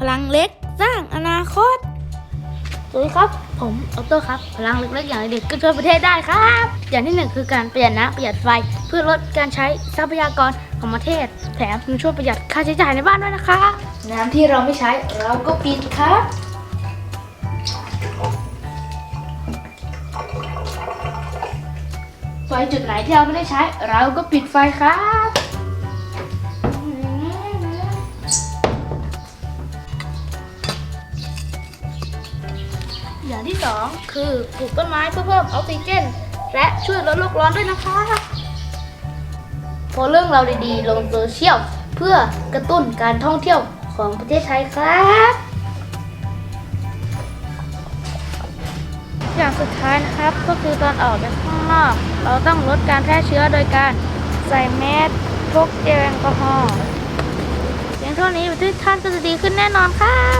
พลังเล็กสร้างอนาคต สวัสดีครับ ผมออโต้ครับ พลังเล็กๆอย่างเด็กก็ช่วยประเทศได้ครับ อย่างที่หนึ่งคือการประหยัดน้ำประหยัดไฟ เพื่อลดการใช้ทรัพยากรของประเทศ แถมยังช่วยประหยัดค่าใช้จ่ายในบ้านด้วยนะคะ น้ำที่เราไม่ใช้เราก็ปิดครับ ไฟจุดไหนที่เราไม่ได้ใช้ เราก็ปิดไฟครับ อย่างที่สองคือปลูกต้นไม้เพื่อเพิ่มออกซิเจน และช่วยลดโลกร้อนด้วยนะคะโพสต์เรื่องเราดีๆ ลงโซเชียลเพื่อกระตุ้นการท่องเที่ยวของประเทศไทยครับ อย่างสุดท้ายนะครับก็คือตอนออกไปข้างนอก เราต้องลดการแพร่เชื้อโดยการใส่แมสพกเจลแอลกอฮอล์เพียงเท่านี้ประเทศท่านก็จะดีขึ้นแน่นอนครับ